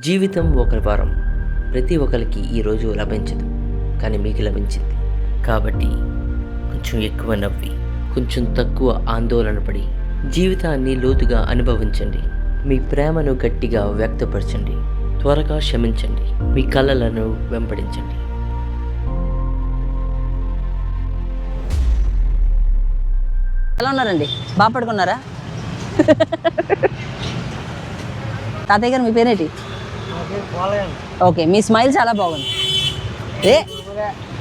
జీవితం ఒక వరం ప్రతి ఒక్కరికి ఈరోజు లభించదు. కానీ మీకు లభించింది. కాబట్టి కొంచెం ఎక్కువ నవ్వి కొంచెం తక్కువ ఆందోళన పడి జీవితాన్ని లోతుగా అనుభవించండి. మీ ప్రేమను గట్టిగా వ్యక్తపరచండి. త్వరగా క్షమించండి. మీ కళలను వెంబడించండి. ఎలా ఉన్నారండి? బాగా పడుకున్నారా? తాతయ్య గారు మీ పేరేంటి? ఓకే మీ స్మైల్ చాలా బాగుంది. ఏ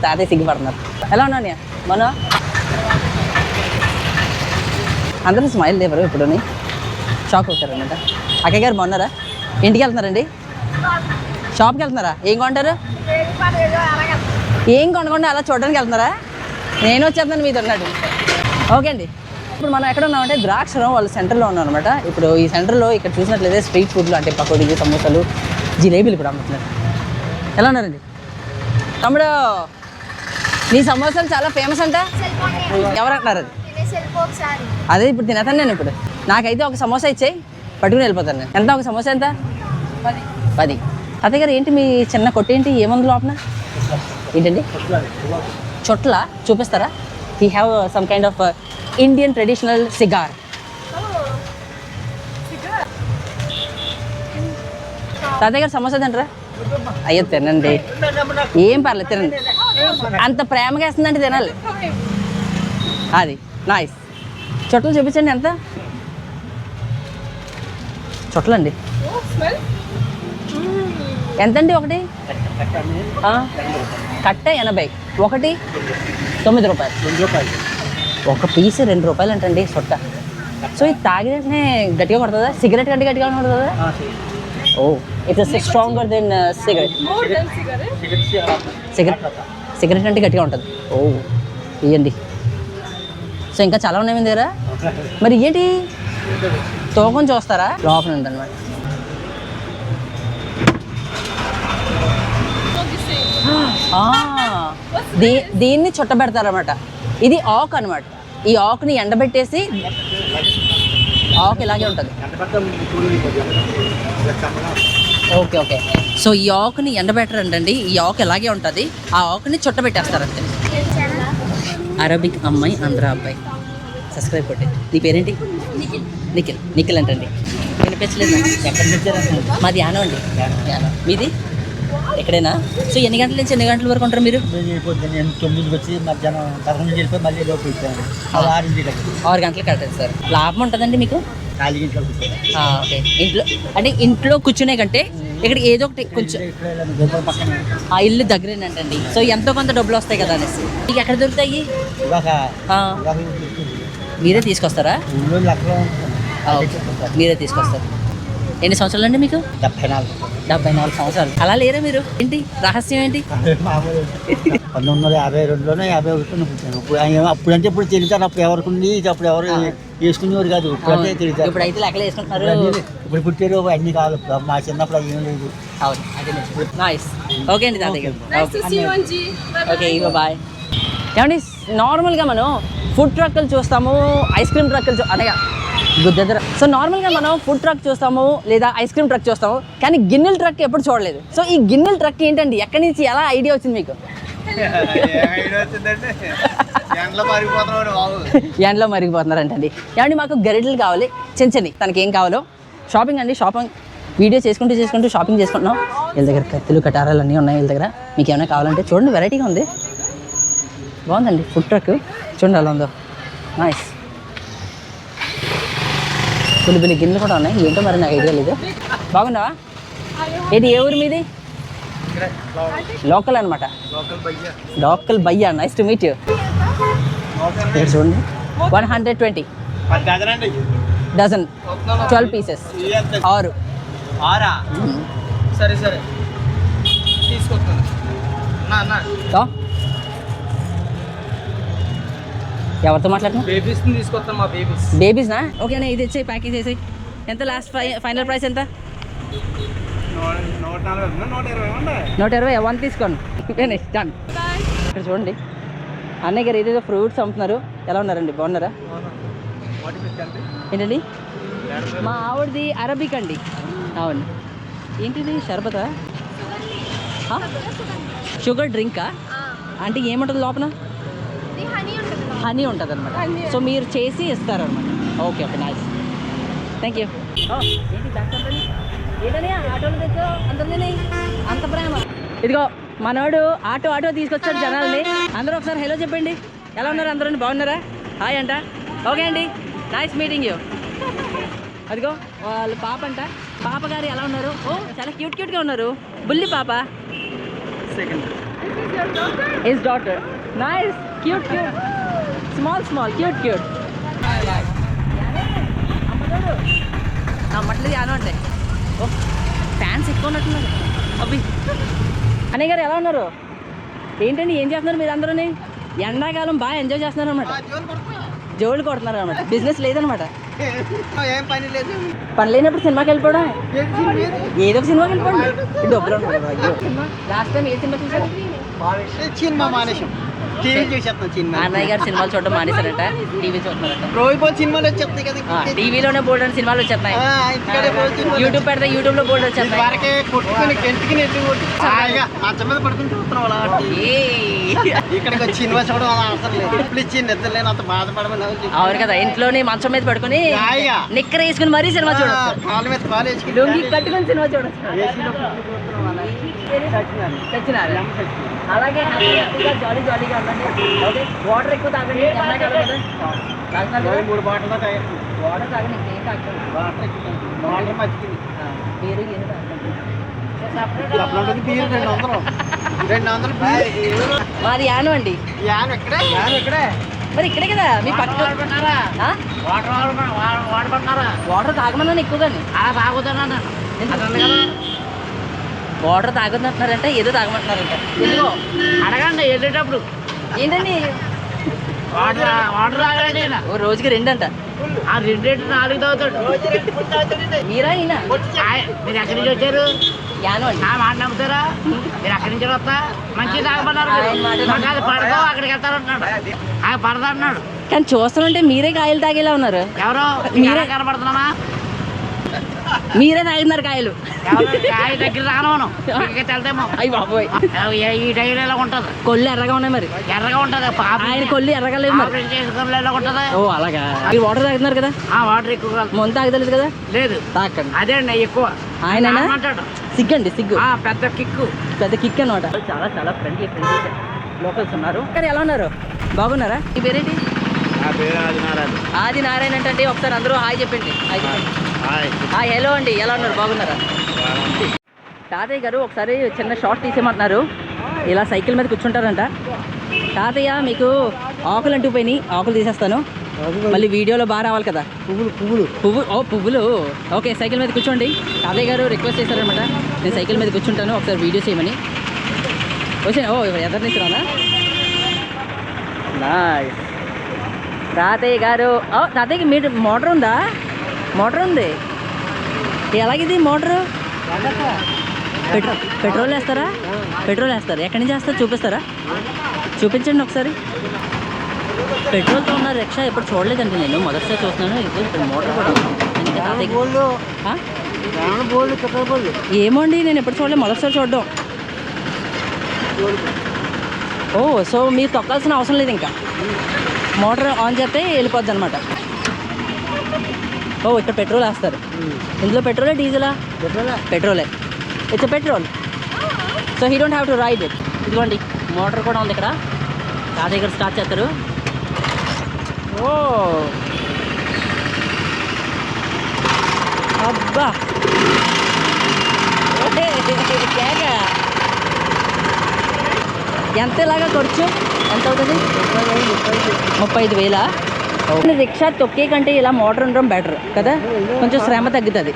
తాతయ్య సిగ్గుపడుతున్నారు. ఎలా ఉన్నాను మన అందరూ స్మైల్ లేవరు ఇప్పుడు షాక్ అవుతారన్నమాట అక్కయ్య గారు బాగున్నారా? ఇంటికి వెళ్తున్నారండి? షాప్కి వెళ్తున్నారా? ఏం కొంటారు? ఏం కొనకుండా అలా చూడడానికి వెళ్తున్నారా? నేను వచ్చేస్తాను మీతో ఉన్నాడు. ఓకే అండి. ఇప్పుడు మనం ఎక్కడ ఉన్నామంటే ద్రాక్షరం వాళ్ళ సెంటర్లో ఉన్నాం అనమాట ఇప్పుడు ఈ సెంటర్లో ఇక్కడ చూసినట్లయితే స్ట్రీట్ ఫుడ్లు అంటే పకోడీలు సమోసాలు జిలేబీలు కూడా అమ్ముతున్నారు. ఎలా ఉన్నారండి? తమ్ముడు నీ సమోసాలు చాలా ఫేమస్ అంట? ఎవరు అంటున్నారు అది? అదే ఇప్పుడు తినేతాను నేను ఇప్పుడు. నాకైతే ఒక సమోసా ఇచ్చేయి పట్టుకుని వెళ్ళిపోతాను నేను. ఎంత? ఒక సమోసా ఎంత? పది. తాతయ్య గారు ఏంటి మీ చిన్న కొట్టు ఏంటి? ఏముంది లోపల? ఏంటండి? చొట్ల. చూపిస్తారా? He have some kind of Indian traditional cigar తాతయ్య గారు సమోసా తింటారా అయ్యో తినండి. ఏం పర్లేదు తినండి. అంత ప్రేమగా వేస్తుందంటే తినాలి. అది నైస్ చుట్టలు చూపించండి ఎంత? చుట్టలండి. ఎంతండి ఒకటి? కట్ట ఎనభై. ఒకటి తొమ్మిది రూపాయలు. రెండు రూపాయలు ఒక పీస్ రెండు రూపాయలు అంటండి సొట్ట. సో ఇది తాగినట్నే గట్టిగా పడుతుందా సిగరెట్ కంటే గట్టిగా పడుతుందా ఓ. It's stronger than cigarette cigarette cigarette అంటే గట్టిగా ఉంటుంది. ఓ. ఇవ్వండి సో ఇంకా చాలా ఉన్నాయి మీ దగ్గర? మరి ఏంటి? తూకం చూస్తారా? లోపల ఉందన్నమాట. ఆ, దీ దీన్ని చుట్టబెడతారన్నమాట. ఇది ఆక్ అన్నమాట. ఈ ఆకుని ఎండబెట్టేసి ఆకు ఇలాగే ఉంటుంది. Okay okay. సో ఈ ఆకుని ఎండబెట్టరంటండి. ఈ ఆకు ఇలాగే ఉంటుంది. ఆ ఆకుని చుట్టబెట్టేస్తారంతే. అరబిక్ అమ్మాయి ఆంధ్ర అబ్బాయి. సబ్స్క్రైబ్ కొట్టి. నీ పేరేంటి? నిఖిల్. నిఖిల్. అంటండి. వినిపించలేదు? మాది యానం అండి. యానం. మీది? ఎక్కడైనా? సో ఎన్ని గంటల నుంచి ఎన్ని గంటల వరకు ఉంటారు మీరు? నేను తొమ్మిదికి వచ్చి మధ్యాహ్నం పదకొండు వెళ్ళిపోయి మళ్ళీ ఆరు గంటలు కట్టారు సార్. లాభం ఉంటుందండి మీకు? నాలుగు ఇంట్లో ఓకే. ఇంట్లో అంటే ఇంట్లో కూర్చునే కంటే ఇక్కడ ఏదో ఒకటి కొంచెం ఆ ఇల్లు దగ్గరేనంటండి. సో ఎంతో కొంత డబ్బులు వస్తాయి కదా అనేసి. మీకు ఎక్కడ దొరుకుతాయి? మీరే తీసుకొస్తారా. మీరే తీసుకొస్తారు. ఎన్ని సంవత్సరాలు అండి మీకు? డెబ్బై నాలుగు. డెబ్బై నాలుగు సంవత్సరాలు. అలా లేరా మీరు? ఏంటి? రహస్యం ఏంటి? పంతొమ్మిది వందల యాభై రెండులోనే యాభై ఒకటిలో పుట్టాను. ఇప్పుడు ఆయన- అప్పుడంటే ఇప్పుడు తెలిసారు. అప్పుడు ఎవరికి ఉంది అప్పుడు ఎవరు వేసుకునేవారు కాదు. ఇప్పుడంటే తెలిసారు. ఇప్పుడు అయితే లెక్కలు వేసుకుంటున్నారు. ఇప్పుడు పుట్టారు. అన్ని కాదు. మా చిన్నప్పుడు అవి ఏం లేదు. అవును. అదే నైస్ ఓకే అండి తాతయ్య ఓకే. ఇవ్వ బాయ్ ఏమండి నార్మల్గా మనం ఫుడ్ ట్రక్కులు చూస్తాము ఐస్ క్రీమ్ ట్రక్కులు చూ- అనగా గుద్దెదర సో నార్మల్గా మనం ఫుడ్ ట్రక్ చూస్తాము లేదా ఐస్ క్రీమ్ ట్రక్ చూస్తాము కానీ గిన్నెల ట్రక్ ఎప్పుడు చూడలేదు. సో ఈ గిన్నెల ట్రక్ ఏంటండి? ఎక్కడి నుంచి ఎలా ఐడియా వచ్చింది మీకు? ఎండలో మరిగిపోతున్నారంటండి ఏమండి మాకు గరిటెలు కావాలి చిన్న చిన్నవి. తనకి ఏం కావాలో షాపింగ్ అండి షాపింగ్. వీడియో చేసుకుంటూ చేసుకుంటూ షాపింగ్ చేసుకుంటున్నాం. వీళ్ళ దగ్గర కత్తులు కటారాలు అన్నీ ఉన్నాయి వీళ్ళ దగ్గర. మీకు ఏమైనా కావాలంటే చూడండి వెరైటీగా ఉంది. బాగుందండి ఫుడ్ ట్రక్ చూడండి అలా ఉందో. నైస్ కొన్ని కొన్ని గిన్నెలు కూడా ఉన్నాయి. ఏంటో మరి నాకు ఐడియా లేదు. బాగున్నావా? ఏంటి ఏ ఊరు మీది? లోకల్ అనమాట లోకల్ బయ్యా నైస్ టు మీట్ యూ చూడండి. One hundred twenty. Dozen twelve pieces ఆరు. ఆరా? సరే సరే. తీసుకొస్తాను. ఎవరితో మాట్లాడుతున్నా బేబీస్ తీసుకొస్తాను మా బేబీస్. బేబీస్నా? ఓకేనా ఇది ఇచ్చేయి ప్యాకేజ్ చేసేయి. ఎంత లాస్ట్ ఫై ఫైనల్ ప్రైస్ ఎంత? నూట ఇరవై వన్ తీసుకోండి డన్ ఇక్కడ చూడండి. అన్నయ్య గారు ఏదేదో ఫ్రూట్స్ అమ్ముతున్నారు. ఎలా ఉన్నారండి? బాగున్నారా? ఏంటండి? మా ఆవిడది అరబిక్ అండి. అవును. ఏంటిది? షర్బతా? షుగర్ డ్రింకా? అంటే ఏముంటుంది లోపల? హనీ ఉంటుంది అనమాట సో మీరు చేసి ఇస్తారనమాట okay okay nice thank you ఇదిగో మనోడు ఆటో ఆటో తీసుకొచ్చాడు జనాల్ని. అందరూ ఒకసారి హలో చెప్పండి. ఎలా ఉన్నారు అందరూ? బాగున్నారా? హాయ్ అంట. ఓకే అండి. నైస్ మీటింగ్ యూ అదిగో వాళ్ళ పాప అంట. పాప గారు ఎలా ఉన్నారు? ఓ చాలా క్యూట్ క్యూట్గా ఉన్నారు. బుల్లి పాప. Second his daughter nice cute cute small small cute cute నమ్మట్లేదు యానో అంటే ఓ ఫ్యాన్స్ ఎక్కువ ఉన్నట్టున్నారు. అబ్బి. అన్నయ్య గారు ఎలా ఉన్నారు? ఏంటండి ఏం చేస్తున్నారు మీరు అందరూ ఎండాకాలం బాగా ఎంజాయ్ చేస్తున్నారు అనమాట జోళ్ళు కొడుతున్నారు అనమాట బిజినెస్ లేదనమాట ఏం పని లేదు. పని లేనప్పుడు సినిమాకి వెళ్ళిపోవడం? ఏదో ఒక సినిమాకి వెళ్ళిపోండి. ఇది డబ్బులు లాస్ట్ టైం ఏ సినిమా చూసారు? సినిమా మానేశాం. టీవీ చూసేస్తాం సినిమా. అన్నయ్య గారు సినిమాలు చూడడం మానేశారట టీవీ చూస్తున్నారట రోజు సినిమాలు వచ్చేస్తాయి కదా టీవీలోనే బోల్డ్ అని సినిమాలు సినిమాలు యూట్యూబ్ పెడితే యూట్యూబ్లో బోల్డ్ వచ్చేస్తున్నాయి వరకే కొట్టుకుని గెంటుకుని ఎట్టి కొట్టి హాయిగా మంచం మీద పడుకుని చూస్తున్నాం అలా ఏయ్. ఇక్కడికి వచ్చి సినిమా చూడడం అలా అవసరం లేదు. ఇప్పుడు ఇచ్చి నిద్ర లేని అంత బాధపడమని అవును కదా ఇంట్లోనే మంచం మీద పడుకొని హాయిగా. నిక్కర వేసుకుని మరీ సినిమా చూడొచ్చు. కాళ్ళ మీద కాలు వేసుకుని లొంగి కట్టుకొని సినిమా చూడొచ్చు. అలాగే హ్యాపీగా జాలీ జాలీగా ఉండండి ఓకే వాటర్ ఎక్కువ తాగండి కదా తాగుతున్నారు కదా? ఇరవై మూడు బాటలు తాగాను వాటర్ తాగండి ఇంకేం తాగండి వాటర్ వాటర్ మర్చిపోయింది ఏం బీరు బీరు మాది యాను అండి యాన్ ఎక్కడే యాన్ ఎక్కడే మరి ఇక్కడే కదా మీ పక్క? వాటర్ తాగమన్నాను ఎక్కువగాని వాటర్ తాగుతున్నారంటే ఏదో తాగమంటున్నారంట. ఎందుకో? అడగండి వెళ్ళేటప్పుడు. ఏంటండి? వాటర్ వాటర్ తాగండి. ఓ రోజుకి రెండంట. ఆ రెండు నాలుగు తాగుతాడు. మీరా ఈయన? మీరు ఎక్కడి నుంచి వచ్చారు? యాను నా మాట నమ్ముతారా? మీరు ఎక్కడి నుంచి వస్తా? మంచి తాగమన్నారు పడదు అక్కడికి వెళ్తారంటున్నాడు. ఆయన పడదు అన్నాడు. కానీ చూస్తుంటే మీరే కాయలు తాగేలా ఉన్నారు. ఎవరు? మీరే. మీరే కనపడుతున్నామా మీరే తాగుతున్నారు కాయలు. కాయ దగ్గర రాను ఇక్కడికి వెళ్తేమో. అయ్యి బాబోయ్. ఈ టైం ఇలా ఉంటది? కొల్లు ఎర్రగా ఉన్నాయి మరి. ఎర్రగా ఉంటది. పాప ఆయన కొల్లు ఎర్రగా లేవు మరి. ఉంటది? ఓ అలాగా. మీరు వాటర్ తాగుతున్నారు కదా? ఆ వాటర్ ఎక్కువ మొంత తాగలేదు కదా? లేదు. తాకండి. అదే అండి ఎక్కువ. అంటాడు. సిగ్గండి సిగ్గు. ఆ పెద్ద కిక్కు. పెద్ద కిక్ అనమాట చాలా చాలా ఫ్రెండ్లీ ఫ్రెండ్లీ లోకల్స్ ఉన్నారు. కానీ ఎలా ఉన్నారు? బాగున్నారా? ఈ పేరేంటి? ఆది నారాయణ అంటే ఒకసారి అందరూ హాయ్ చెప్పండి. హాయ్ చెప్పండి. హాయ్ హలో అండి. ఎలా ఉన్నారు? బాగున్నారా? తాతయ్య గారు ఒకసారి చిన్న షార్ట్ తీసేయమంటున్నారు. ఇలా సైకిల్ మీద కూర్చుంటారంట. తాతయ్య మీకు ఆకులు అంటూ పోయినాయి ఆకులు తీసేస్తాను. మళ్ళీ వీడియోలో బాగా రావాలి కదా. పువ్వులు పువ్వులు. పువ్వు ఓ పువ్వులు. ఓకే సైకిల్ మీద కూర్చోండి. తాతయ్య గారు రిక్వెస్ట్ చేశారనమాట నేను సైకిల్ మీద కూర్చుంటాను. ఒకసారి వీడియో చేయమని. వచ్చాను ఓ ఎదరి నుంచి రానా నైస్ తాతయ్య గారు ఓ తాతయ్యకి మీరు మోటార్ ఉందా? మోటార్ ఉంది? ఎలాగిది మోటారు? పెట్రోల్ పెట్రోల్ వేస్తారా? పెట్రోల్ వేస్తారు. ఎక్కడి నుంచి వేస్తారు? చూపిస్తారా? చూపించండి ఒకసారి. పెట్రోల్తో ఉన్న రిక్షా ఎప్పుడు చూడలేదండి నేను. మొదటిసారి చూస్తున్నాను. ఇది ఇక్కడ మోటార్ కూడా ఉంది. అందుకే తాతయ్యకి- బోళ్ళు ఆ? బోళ్ళు పెట్రోల్ బోళ్ళు ఏమో అండి నేను ఎప్పుడు చూడలేదు. మొదటిసారి చూడడం. ఓ సో మీరు తొక్కాల్సిన అవసరం లేదు ఇంకా. మోటార్ ఆన్ చేస్తే వెళ్ళిపోద్ది అనమాట ఓ ఇక్కడ పెట్రోల్ వేస్తారు. ఇందులో పెట్రోలే డీజిలా? Petrol. పెట్రోలే. It's petrol so he don't have to ride it ఇదిగోండి మోటార్ కూడా ఉంది ఇక్కడ. నా దగ్గర స్టార్ట్ చేస్తారు. ఓ. అబ్బా. ఎంత ఇలాగా ఖర్చు? ఎంత అవుతుంది? ముప్పై ఐదు వేలా? రిక్షా తొక్కే కంటే ఇలా మోటార్ ఉండడం బెటర్ కదా? కొంచెం శ్రమ తగ్గుతుంది.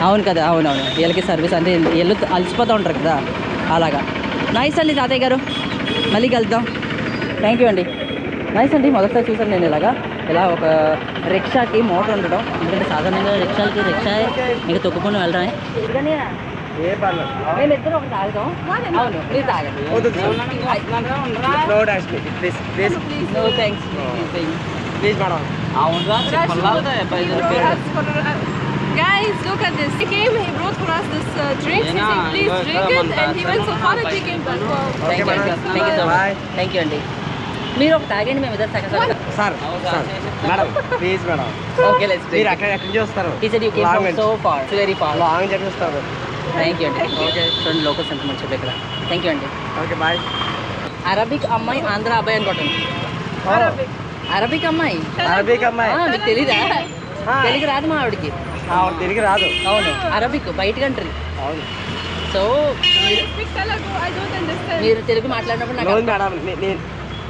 అవును కదా అవునవును. వీళ్ళకి సర్వీస్ అంటే వీళ్ళు అలసిపోతూ ఉంటారు కదా అలాగా. నైస్ అండి తాతయ్య గారు. మళ్ళీ కలుద్దాం. థ్యాంక్ యూ అండి. నైస్ అండి మొదటిసారి చూసాను నేను ఇలాగా. ఇలా ఒక రిక్షాకి మోటార్ ఉండడం. ఎందుకంటే సాధారణంగా రిక్షాలకి రిక్షా ఇంకా తొక్కుకొని వెళ్ళడమే. ఏ పర్లేదు మేము ఇద్దరు ఒక తాగుదాం అవును మీరు తాగండి please please no thanks please madam guys Guys, look at this. He came, he brought for us this uh, drink. He said, please drink it. And he went so far and taking back. Wow. Thank you thank you so much thank you అండి మీరు ఒక తాగండి మేము ఇద్దరు తాగం sir sir madam please madam okay let's మీరు అక్కడ ఎక్కడి He you came Long from and- so far. It's very far. Long journey వస్తారు థ్యాంక్ యూ అండి ఓకే చూడండి లోకల్స్ ఎంత మంచి ఇక్కడ థ్యాంక్ యూ అండి ఓకే బాయ్ అరబిక్ అమ్మాయి ఆంధ్ర అబ్బాయి అనుకోండి అరబిక్ అమ్మాయి? అరబిక్ అమ్మాయి. మీకు తెలీదా. తెలుగు రాదు మా ఆవిడకి. ఆవిడ తిరిగి రాదు. అవును. అరబిక్ బయట కంట్రీ అవును. సో మీరు తెలుగు మాట్లాడినప్పుడు నాకు రోజు మేడం నే- నేను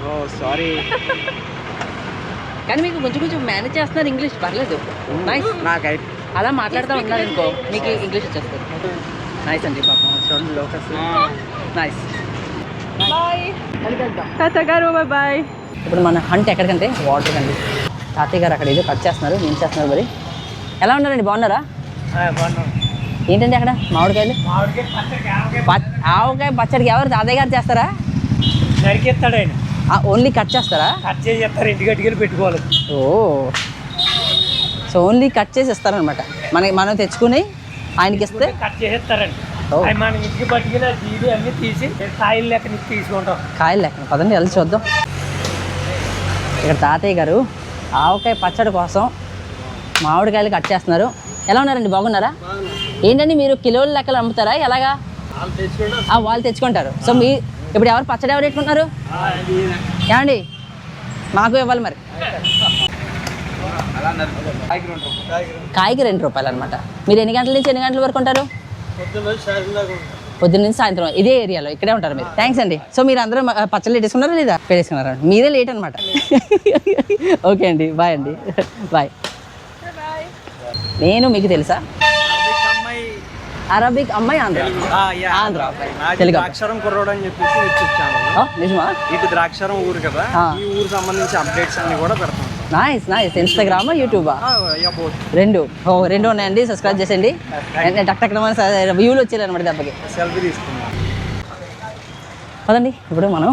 ఓ సారీ. కానీ మీకు కొంచెం కొంచెం మేనేజ్ చేస్తున్నారు ఇంగ్లీష్ పర్లేదు. నైస్ నాకైతే అలా మాట్లాడుతూ ఉన్నారు అనుకో మీకు ఇంగ్లీష్ వచ్చేస్తుంది. నైస్ అండి పాపం చూడండి locals nice Garu, bye. bye. ఇప్పుడు మన హంట్ ఎక్కడికంటే వాటర్ కండి తాతయ్య గారు అక్కడ ఏదో కట్ చేస్తున్నారు ఏం చేస్తున్నారు మరి? ఎలా ఉన్నారండి? బాగున్నారా? ఏంటండి అక్కడ? మామిడికాయలు? ఆవకాయ పచ్చడికి ఎవరు తాతయ్య గారు చేస్తారా? నరికేస్తాడు ఆయన. ఓన్లీ కట్ చేస్తారా? కట్ చేసి చెప్తారు ఇంటికి పెట్టుకోవాలి. ఓ. సో ఓన్లీ కట్ చేసి ఇస్తారనమాట మన మనం తెచ్చుకుని ఆయనకి ఇస్తే కట్ చేసేస్తారండి. మన ఇంటికి జీడి అన్ని తీసి కాయలు లెక్క తీసుకుంటాం. కాయలు లెక్క. పదండి వెళ్ళి చూద్దాం. ఇక్కడ తాతయ్య గారు ఆవకాయ పచ్చడి కోసం మామిడికాయలు కట్ చేస్తున్నారు. ఎలా ఉన్నారండి? బాగున్నారా? ఏంటండి మీరు కిలోల లెక్కలు అమ్ముతారా? ఎలాగా? ఆ, వాళ్ళు తెచ్చుకుంటారు. సో మీ ఇప్పుడు ఎవరు పచ్చడి ఎవరు పెట్టుకుంటున్నారు? ఏమండి? మాకు ఇవ్వాలి మరి. కాయకి రెండు రూపాయలు. అనమాట మీరు ఎన్ని గంటల నుంచి ఎన్ని గంటల వరకు ఉంటారు? పొద్దున్న నుంచి సాయంత్రం ఇదే ఏరియాలో ఇక్కడే ఉంటారు మీరు. థ్యాంక్స్ అండి. సో మీరు అందరూ పచ్చళ్ళు పెట్టేసుకున్నారా లేదా? పెట్టేసుకున్నారా? మీరే లేట్ అనమాట ఓకే అండి. బాయ్ అండి. బాయ్. నేను మీకు తెలుసా? అరబిక్ అమ్మాయి. ఆంధ్ర. ఆంధ్ర. తెలుగు. ద్రాక్షరం కుర్రోడు అని చెప్పేసి యూట్యూబ్ ఛానల్. ఆ, నిజమా? ఇటు ద్రాక్షరం ఊరు కదా. ఈ ఊరు సంబంధించి అప్డేట్స్ అన్ని కూడా పెడతాం. నైస్ నైస్ ఇన్స్టాగ్రామా యూట్యూబా రెండు. ఓ రెండు ఉన్నాయండి. సబ్స్క్రైబ్ చేసేయండి. టక్ టక్ వ్యూలు వచ్చేయాలి అనమాట దెబ్బకి పదండి ఇప్పుడు మనం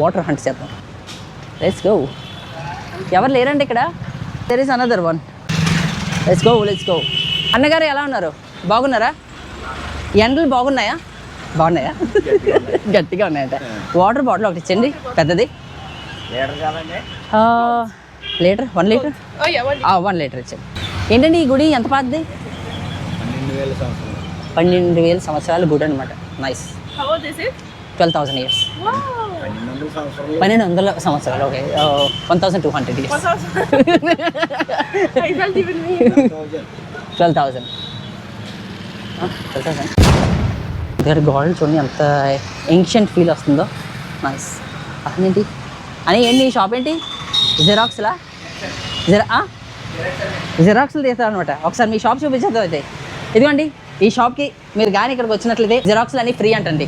వాటర్ హంట్ చేద్దాం. లెట్స్ గో ఎవరు లేరండి ఇక్కడ? There is another one let's go let's go అన్నగారు ఎలా ఉన్నారు? బాగున్నారా? ఎండలు బాగున్నాయా? బాగున్నాయా? గట్టిగా ఉన్నాయంట. వాటర్ బాటిల్ ఒకటి ఇచ్చండి పెద్దది. Litre? One litre. One litre ఇచ్చండి ఏంటండి ఈ గుడి ఎంత పాతది? పన్నెండు వేల సంవత్సరాల. గుడి అనమాట నైస్? Twelve thousand years. పన్నెండు వందల సంవత్సరాలు. Okay. One thousand two hundred years. Twelve thousand. Twelve thousand. దగ్గర గోల్డ్ చూడండి ఎంత ఏన్షియంట్ ఫీల్ వస్తుందో. నైస్ అదేంటి? అని ఏంటి ఈ షాప్ ఏంటి? జిరాక్స్లా జిరా జిరాక్స్లు తీస్తారు అనమాట ఒకసారి మీ షాప్ చూపించేద్దాం అయితే. ఇదిగోండి ఈ షాప్కి మీరు కానీ ఇక్కడికి వచ్చినట్లయితే జిరాక్స్లు అన్నీ ఫ్రీ అంటండి.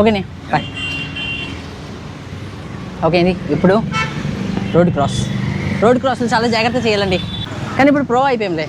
ఓకేనే? బాయ్. ఓకే అండి ఇప్పుడు రోడ్ క్రాస్. రోడ్ క్రాస్లు చాలా జాగ్రత్త చేయాలండి. కానీ ఇప్పుడు ప్రో అయిపోయింలే